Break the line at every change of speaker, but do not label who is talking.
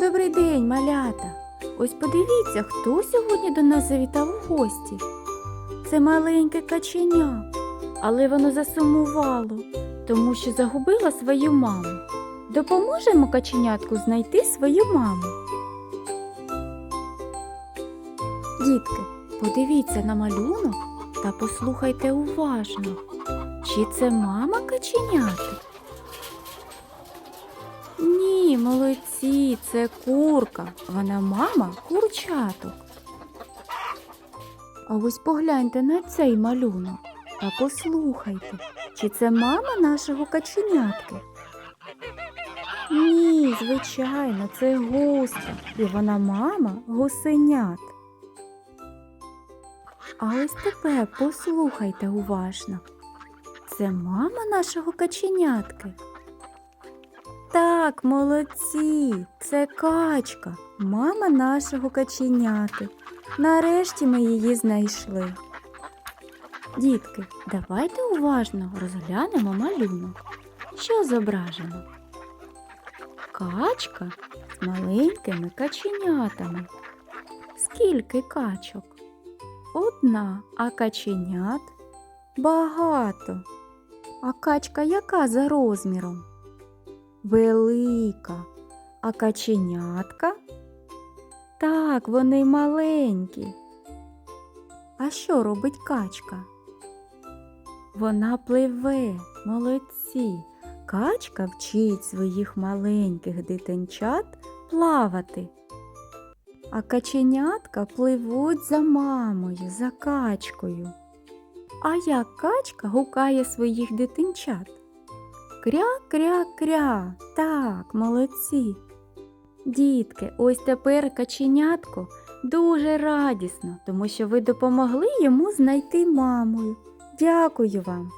добрий день, малята! Ось подивіться, хто сьогодні до нас завітав у гості. Це маленьке каченя, але воно засумувало, тому що загубило свою маму. Допоможемо каченятку знайти свою маму. Дітки, подивіться на малюнок та послухайте уважно, чи це мама каченяток? Ні, молодці, це курка. Вона мама курчаток. А ось погляньте на цей малюнок та послухайте, чи це мама нашого каченятки. Ні, звичайно, це гуска, і вона мама гусенят. А ось тепер послухайте уважно. Це мама нашого каченятки. Так, молодці, це качка, мама нашого каченяти. Нарешті ми її знайшли. Дітки, давайте уважно розглянемо малюнок. Що зображено? Качка з маленькими каченятами. Скільки качок? Одна, а каченят багато. А качка яка за розміром? Велика. А каченятка? Так, вони маленькі. А що робить качка? Вона пливе, молодці. Качка вчить своїх маленьких дитинчат плавати. А каченятка пливуть за мамою, за качкою. А як качка гукає своїх дитинчат? Кря-кря-кря. Так, молодці. Дітки, ось тепер каченятко дуже радісно, тому що ви допомогли йому знайти мамою. Дякую вам.